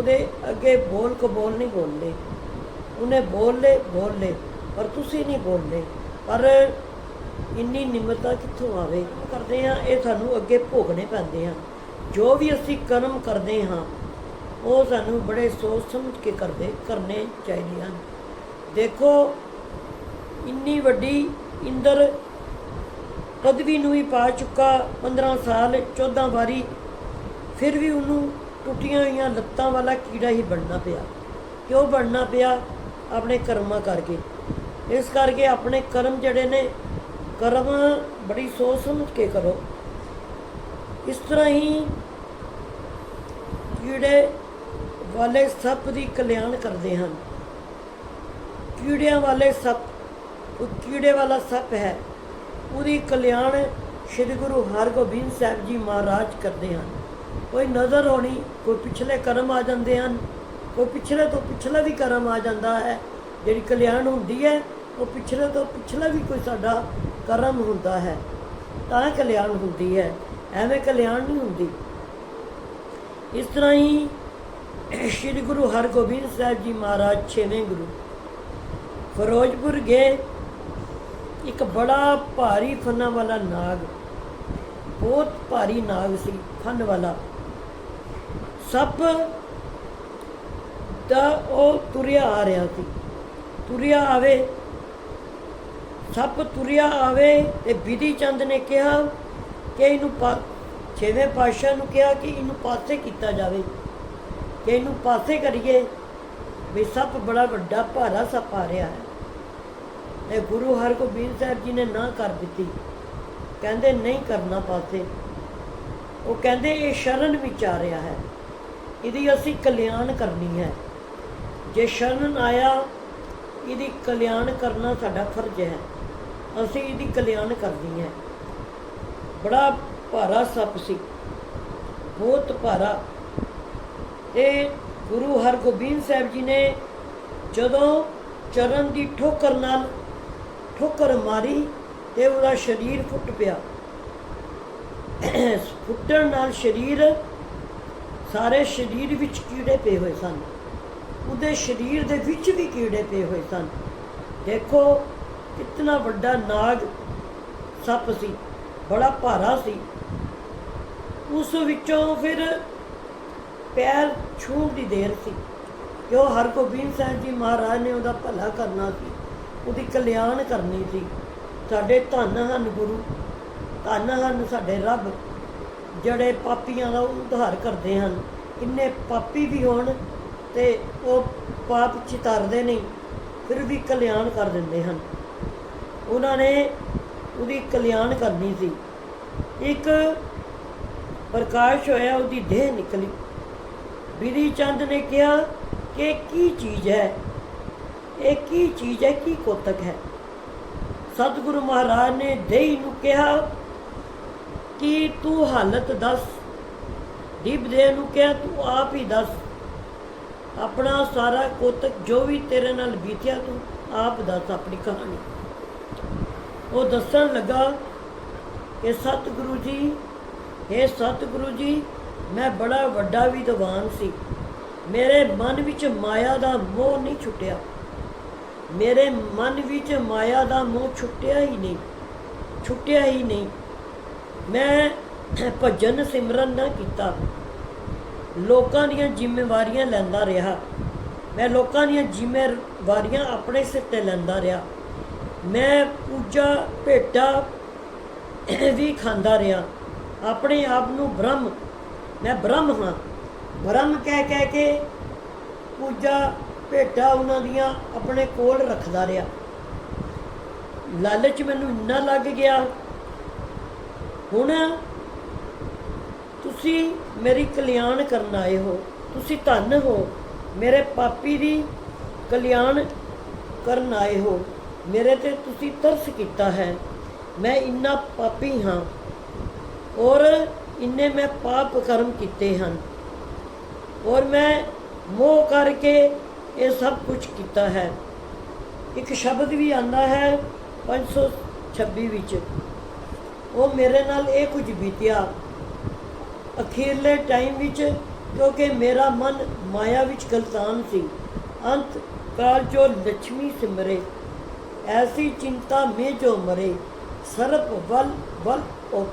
ਉਹਦੇ ਅੱਗੇ ਬੋਲ ਕਬੋਲ ਨਹੀਂ ਬੋਲਦੇ। ਉਹਨੇ ਬੋਲੇ ਬੋਲੇ, ਪਰ ਤੁਸੀਂ ਨਹੀਂ ਬੋਲਦੇ। ਪਰ ਇੰਨੀ ਨਿਮਰਤਾ ਕਿੱਥੋਂ ਆਵੇ? ਕਰਦੇ ਆ ਇਹ ਸਾਨੂੰ ਅੱਗੇ ਭੋਗਣੇ ਪੈਂਦੇ ਆ ਜੋ ਵੀ ਅਸੀਂ ਕਰਮ ਕਰਦੇ ਹਾਂ, ਉਹ ਸਾਨੂੰ ਬੜੇ ਸੋਚ ਸਮਝ ਕੇ ਕਰਦੇ, ਕਰਨੇ ਚਾਹੀਦੇ ਹਨ। ਦੇਖੋ, ਇੰਨੀ ਵੱਡੀ ਇੰਦਰ ਪਦਵੀ ਨੂੰ ਹੀ ਪਾ ਚੁੱਕਾ 15 ਸਾਲ 14 ਵਾਰੀ, ਫਿਰ ਵੀ ਉਹਨੂੰ ਟੁੱਟੀਆਂ ਹੋਈਆਂ ਲੱਤਾਂ ਵਾਲਾ ਕੀੜਾ ਹੀ ਬਣਨਾ ਪਿਆ। ਕਿਉਂ ਬਣਨਾ ਪਿਆ? ਆਪਣੇ ਕਰਮਾਂ ਕਰਕੇ। ਇਸ ਕਰਕੇ ਆਪਣੇ ਕਰਮ ਜਿਹੜੇ ਨੇ, ਕਰਮ ਬੜੀ ਸੋਚ ਸਮਝ ਕੇ ਕਰੋ। ਇਸ ਤਰ੍ਹਾਂ ਹੀ ਕੀੜੇ ਵਾਲੇ ਸੱਪ ਦੀ ਕਲਿਆਣ ਕਰਦੇ ਹਨ। ਕੀੜਿਆਂ ਵਾਲੇ ਸੱਪ, ਉਹ ਕੀੜੇ ਵਾਲਾ ਸੱਪ ਹੈ। ਉਹਦੀ ਕਲਿਆਣ ਸ੍ਰੀ ਗੁਰੂ ਹਰਗੋਬਿੰਦ ਸਾਹਿਬ ਜੀ ਮਹਾਰਾਜ ਕਰਦੇ ਹਨ। ਕੋਈ ਨਜ਼ਰ ਹੋਣੀ ਕੋਈ ਪਿਛਲੇ ਕਰਮ ਆ ਜਾਂਦੇ ਹਨ, ਕੋਈ ਪਿਛਲੇ ਤੋਂ ਪਿਛਲਾ ਵੀ ਕਰਮ ਆ ਜਾਂਦਾ ਹੈ, ਜਿਹੜੀ ਕਲਿਆਣ ਹੁੰਦੀ ਹੈ, ਉਹ ਪਿਛਲੇ ਤੋਂ ਪਿਛਲਾ ਵੀ ਕੋਈ ਸਾਡਾ ਕਰਮ ਹੁੰਦਾ ਹੈ। ਤਾਂ ਕਲਿਆਣ ਹੁੰਦੀ ਹੈ, ਐਵੇਂ ਕਲਿਆਣ ਨਹੀਂ ਹੁੰਦੀ। ਇਸ ਤਰ੍ਹਾਂ ਹੀ ਸ੍ਰੀ ਗੁਰੂ ਹਰਗੋਬਿੰਦ ਸਾਹਿਬ ਜੀ ਮਹਾਰਾਜ ਛੇਵੇਂ ਗੁਰੂ ਫਿਰੋਜ਼ਪੁਰ ਗਏ, ਇੱਕ ਬੜਾ ਭਾਰੀ ਫਨਾਂ ਵਾਲਾ ਨਾਗ ਬਹੁਤ ਭਾਰੀ ਨਾਗ ਸੀ ਫਨ ਵਾਲਾ। ਸੱਪ ਦਾ ਉਹ ਤੁਰਿਆ ਆ ਰਿਹਾ ਸੀ। ਤੁਰਿਆ ਆਵੇ, ਸੱਪ ਤੁਰਿਆ ਆਵੇ ਤੇ ਵਿਧੀ ਚੰਦ ਨੇ ਕਿਹਾ ਕਿ ਇਹਨੂੰ ਪਾ, ਛੇਵੇਂ ਪਾਤਸ਼ਾਹ ਨੂੰ ਕਿਹਾ ਕਿ ਇਹਨੂੰ ਪਾਸੇ ਕੀਤਾ ਜਾਵੇ। ਕਿ ਇਹਨੂੰ ਪਾਸੇ ਕਰੀਏ, ਵੀ ਸੱਪ ਬੜਾ ਵੱਡਾ ਭਾਰਾ ਸੱਪ ਆ ਰਿਹਾ ਹੈ। ਤੇ ਗੁਰੂ ਹਰਗੋਬਿੰਦ ਸਾਹਿਬ ਜੀ ਨੇ ਨਾ ਕਰ ਦਿੱਤੀ। ਕਹਿੰਦੇ ਨਹੀਂ ਕਰਨਾ ਪਾਸੇ ਉਹ ਕਹਿੰਦੇ ਇਹ ਸ਼ਰਨ ਵਿੱਚ ਆ ਰਿਹਾ ਹੈ। ਇਹਦੀ ਅਸੀਂ ਕਲਿਆਣ ਕਰਨੀ ਹੈ। ਜੇ ਸ਼ਰਨ ਆਇਆ, ਇਹਦੀ ਕਲਿਆਣ ਕਰਨਾ ਸਾਡਾ ਫਰਜ਼ ਹੈ। ਅਸੀਂ ਇਹਦੀ ਕਲਿਆਣ ਕਰਨੀ ਹੈ। ਬੜਾ ਭਾਰਾ ਸੱਪ ਸੀ। ਬਹੁਤ ਭਾਰਾ। ਤੇ ਗੁਰੂ ਹਰਗੋਬਿੰਦ ਸਾਹਿਬ ਜੀ ਨੇ ਜਦੋਂ ਚਰਨ ਦੀ ਠੋਕਰ ਨਾਲ ਠੋਕਰ ਮਾਰੀ ਤੇ ਉਹਦਾ ਸਰੀਰ ਫੁੱਟ ਪਿਆ। ਫੁੱਟਣ ਨਾਲ ਸਰੀਰ, ਸਾਰੇ ਸਰੀਰ ਵਿੱਚ ਕੀੜੇ ਪਏ ਹੋਏ ਸਨ। ਉਹਦੇ ਸਰੀਰ ਦੇ ਵਿੱਚ ਵੀ ਕੀੜੇ ਪਏ ਹੋਏ ਸਨ। ਦੇਖੋ ਕਿੰਨਾ ਵੱਡਾ ਨਾਗ ਸੱਪ ਸੀ, ਬੜਾ ਭਾਰਾ ਸੀ। ਉਸ ਵਿੱਚੋਂ ਫਿਰ ਪੈਰ ਛੂਹਣ ਦੀ ਦੇਰ ਸੀ। ਕਿ ਉਹ ਹਰਗੋਬਿੰਦ ਸਾਹਿਬ ਜੀ ਮਹਾਰਾਜ ਨੇ ਉਹਦਾ ਭਲਾ ਕਰਨਾ ਸੀ। ਉਹਦੀ ਕਲਿਆਣ ਕਰਨੀ ਸੀ। ਸਾਡੇ ਧੰਨ ਹਨ ਗੁਰੂ, ਧੰਨ ਹਨ ਸਾਡੇ ਰੱਬ, ਜਿਹੜੇ ਪਾਪੀਆਂ ਦਾ ਉਧਾਰ ਕਰਦੇ ਹਨ। ਇੰਨੇ ਪਾਪੀ ਵੀ ਹੋਣ ਤੇ ਉਹ ਪਾਪ ਚਿਤਾਰਦੇ ਨਹੀਂ, ਫਿਰ ਵੀ ਕਲਿਆਣ ਕਰ ਦਿੰਦੇ ਹਨ। ਉਹਨਾਂ ਨੇ ਉਹਦੀ ਕਲਿਆਣ ਕਰਨੀ ਸੀ। ਇੱਕ ਪ੍ਰਕਾਸ਼ ਹੋਇਆ, ਉਹਦੀ ਦੇਹ ਨਿਕਲੀ। ਬਿਧੀ ਚੰਦ ਨੇ ਕਿਹਾ ਕਿ ਕੀ ਚੀਜ਼ ਹੈ? ਇਹ ਕੀ ਚੀਜ਼ ਹੈ? ਕੀ ਕੋਤਕ ਹੈ? ਸਤਿਗੁਰੂ ਮਹਾਰਾਜ ਨੇ ਦੇਹੀ ਨੂੰ ਕਿਹਾ ਕਿ ਤੂੰ ਹਾਲਤ ਦੱਸ, ਦੀਪ ਦੇ ਨੂੰ ਕਿਹਾ, ਤੂੰ ਆਪ ਹੀ ਦੱਸ। ਆਪਣਾ ਸਾਰਾ ਕੋਤਕ ਜੋ ਵੀ ਤੇਰੇ ਨਾਲ ਬੀਤਿਆ, ਤੂੰ ਆਪ ਦੱਸ ਆਪਣੀ ਕਹਾਣੀ। ਉਹ ਦੱਸਣ ਲੱਗਾ ਕਿ ਸਤਿਗੁਰੂ ਜੀ ਇਹ ਸਤਿਗੁਰੂ ਜੀ, ਮੈਂ ਬੜਾ ਵੱਡਾ ਵਿਦਵਾਨ ਸੀ। ਮੇਰੇ ਮਨ ਵਿੱਚ ਮਾਇਆ ਦਾ ਮੋਹ ਨਹੀਂ ਛੁੱਟਿਆ। ਮੇਰੇ ਮਨ ਵਿੱਚ ਮਾਇਆ ਦਾ ਮੋਹ ਛੁੱਟਿਆ ਹੀ ਨਹੀਂ, ਛੁੱਟਿਆ ਹੀ ਨਹੀਂ। ਮੈਂ ਭਜਨ ਸਿਮਰਨ ਨਾ ਕੀਤਾ। ਲੋਕਾਂ ਦੀਆਂ ਜ਼ਿੰਮੇਵਾਰੀਆਂ ਲੈਂਦਾ ਰਿਹਾ। ਮੈਂ ਲੋਕਾਂ ਦੀਆਂ ਜ਼ਿੰਮੇਵਾਰੀਆਂ ਆਪਣੇ ਸਿਰ ਤੇ ਲੈਂਦਾ ਰਿਹਾ। ਮੈਂ ਪੂਜਾ ਭੇਟਾ ਵੀ ਖਾਂਦਾ ਰਿਹਾ। ਆਪਣੇ ਆਪ ਨੂੰ ਬ੍ਰਹਮ, ਮੈਂ ਬ੍ਰਹਮ ਹਾਂ। ਬ੍ਰਹਮ ਕਹਿ ਕਹਿ ਕੇ ਪੂਜਾ ਭੇਟਾ ਉਹਨਾਂ ਦੀਆਂ ਆਪਣੇ ਕੋਲ ਰੱਖਦਾ ਰਿਹਾ। ਲਾਲਚ ਮੈਨੂੰ ਇੰਨਾ ਲੱਗ ਗਿਆ। ਹੁਣ ਤੁਸੀਂ ਮੇਰੀ ਕਲਿਆਣ ਕਰਨ ਆਏ ਹੋ, ਤੁਸੀਂ ਧੰਨ ਹੋ, ਮੇਰੇ ਪਾਪੀ ਦੀ ਕਲਿਆਣ ਕਰਨ ਆਏ ਹੋ, ਮੇਰੇ ਤੇ ਤੁਸੀਂ ਤਰਸ ਕੀਤਾ ਹੈ। ਮੈਂ ਇੰਨਾ ਪਾਪੀ ਹਾਂ ਔਰ ਇੰਨੇ ਮੈਂ ਪਾਪ ਕਰਮ ਕੀਤੇ ਹਨ ਔਰ ਮੈਂ ਮੋਹ ਕਰਕੇ ਇਹ ਸਭ ਕੁਝ ਕੀਤਾ ਹੈ। ਇੱਕ ਸ਼ਬਦ ਵੀ ਆਂਦਾ ਹੈ 526 ਵਿੱਚ। ਉਹ ਮੇਰੇ ਨਾਲ ਇਹ ਕੁਝ ਬੀਤਿਆ। ਅਖੀਰਲੇ ਟਾਈਮ ਵਿੱਚ, ਕਿਉਂਕਿ ਮੇਰਾ ਮਨ ਮਾਇਆ ਵਿੱਚ ਗਲਤਾਨ ਸੀ, ਅੰਤ ਕਾਲ ਜੋ ਲక్ష్ਮੀ ਸਿਮਰੇ। ਐਸੀ ਚਿੰਤਾ ਮੇ ਜੋ ਮਰੇ। ਸਰਪ ਵਲ ਵਲ ਉਹ